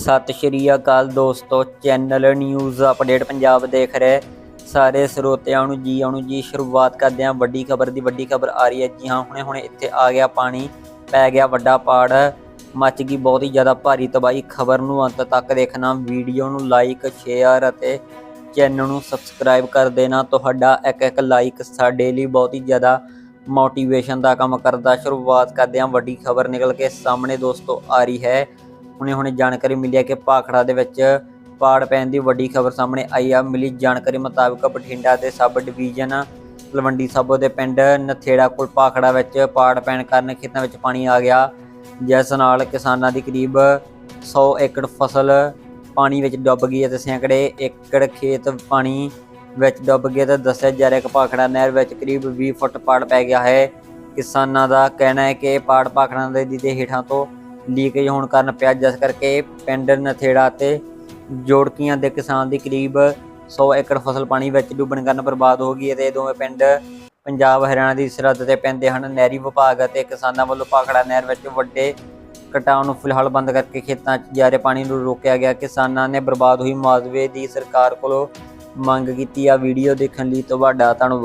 ਸਤਿ ਸ਼੍ਰੀ ਅਕਾਲ ਦੋਸਤੋ, channel news update Punjab ਦੇਖ ਰਹੇ ਸਾਰੇ ਸਰੋਤਿਆਂ ਨੂੰ ਜੀ, ਆਉਣ ਜੀ, ਸ਼ੁਰੂਆਤ ਕਰਦੇ ਹਾਂ। ਵੱਡੀ ਖਬਰ ਦੀ ਵੱਡੀ ਖਬਰ ਆ ਰਹੀ ਹੈ ਜੀ ਹਾਂ, ਹੁਣੇ ਹੁਣੇ ਇੱਥੇ ਆ ਗਿਆ ਪਾਣੀ, ਪੈ ਗਿਆ ਵੱਡਾ ਪਾੜ, ਮੱਚ ਗਈ ਬਹੁਤ ਹੀ ਜ਼ਿਆਦਾ ਭਾਰੀ ਤਬਾਹੀ। ਖਬਰ ਨੂੰ ਅੰਤ ਤੱਕ ਦੇਖਣਾ, ਵੀਡੀਓ ਨੂੰ ਲਾਈਕ ਸ਼ੇਅਰ ਅਤੇ ਚੈਨਲ ਨੂੰ ਸਬਸਕ੍ਰਾਈਬ ਕਰ ਦੇਣਾ। ਤੁਹਾਡਾ ਇੱਕ ਇੱਕ ਲਾਈਕ ਸਾਡੇ ਲਈ ਬਹੁਤ ਹੀ ਜ਼ਿਆਦਾ ਮੋਟੀਵੇਸ਼ਨ ਦਾ ਕੰਮ ਕਰਦਾ। ਸ਼ੁਰੂਆਤ ਕਰਦੇ ਹਾਂ, ਵੱਡੀ ਖਬਰ ਨਿਕਲ ਕੇ ਸਾਹਮਣੇ ਦੋਸਤੋ ਆ ਰਹੀ ਹੈ। ਹੁਣੇ ਹੁਣੇ ਜਾਣਕਾਰੀ ਮਿਲੀ ਹੈ ਕਿ ਭਾਖੜਾ ਦੇ ਵਿੱਚ ਪਾੜ ਪੈਣ ਦੀ ਵੱਡੀ ਖਬਰ ਸਾਹਮਣੇ ਆਈ ਆ। ਮਿਲੀ ਜਾਣਕਾਰੀ ਮੁਤਾਬਕ ਬਠਿੰਡਾ ਦੇ ਸਬ ਡਿਵੀਜ਼ਨ ਤਲਵੰਡੀ ਸਾਬੋ ਦੇ ਪਿੰਡ ਨਥੇੜਾ ਕੋਲ ਭਾਖੜਾ ਵਿੱਚ ਪਾੜ ਪੈਣ ਕਾਰਨ ਖੇਤਾਂ ਵਿੱਚ ਪਾਣੀ ਆ ਗਿਆ। ਜਿਸ ਨਾਲ ਕਿਸਾਨਾਂ ਦੀ ਕਰੀਬ 100 ਏਕੜ ਫਸਲ ਪਾਣੀ ਵਿੱਚ ਡੁੱਬ ਗਈ ਅਤੇ ਸੈਂਕੜੇ ਏਕੜ ਖੇਤ ਪਾਣੀ ਵਿੱਚ ਡੁੱਬ ਗਏ ਤੇ ਦੱਸਿਆ ਜਾ ਰਿਹਾ ਕਿ ਭਾਖੜਾ ਨਹਿਰ ਵਿੱਚ ਕਰੀਬ 20 ਫੁੱਟ ਪਾੜ ਪੈ ਗਿਆ ਹੈ। ਕਿਸਾਨਾਂ ਦਾ ਕਹਿਣਾ ਹੈ ਕਿ ਪਾੜ ਭਾਖੜਾ ਨਦੀ ਦੇ ਹੇਠਾਂ ਤੋਂ ਲੀਕੇਜ ਹੋਣ ਕਾਰਨ ਪਿਆ। ਜਿਸ ਕਰਕੇ ਪਿੰਡ ਨਥੇੜਾ ਤੇ ਜੋੜਕੀਆਂ ਦੇ ਕਿਸਾਨ ਦੀ ਕਰੀਬ 100 ਏਕੜ ਫਸਲ ਪਾਣੀ ਵਿੱਚ ਡੁੱਬਣ ਕਾਰਨ ਬਰਬਾਦ ਹੋ ਗਈ ਅਤੇ ਦੋਵੇਂ ਪਿੰਡ ਪੰਜਾਬ, ਹਰਿਆਣਾ ਦੀ ਸਰਹੱਦ ਤੇ ਪੈਂਦੇ ਹਨ। ਨਹਿਰੀ ਵਿਭਾਗ ਅਤੇ ਕਿਸਾਨਾਂ ਵੱਲੋਂ ਭਾਖੜਾ ਨਹਿਰ ਵਿੱਚ ਵੱਡੇ ਕਟਾਉ ਨੂੰ ਫਿਲਹਾਲ ਬੰਦ ਕਰਕੇ ਖੇਤਾਂ 'ਚ ਜਾ ਰਹੇ ਪਾਣੀ ਨੂੰ ਰੋਕਿਆ ਗਿਆ। ਕਿਸਾਨਾਂ ਨੇ ਬਰਬਾਦ ਹੋਈ ਮੁਆਵਜ਼ੇ ਦੀ ਸਰਕਾਰ ਕੋਲੋਂ ਮੰਗ ਕੀਤੀ ਆ। ਵੀਡੀਓ ਦੇਖਣ ਲਈ ਤੁਹਾਡਾ ਧੰਨਵਾਦ।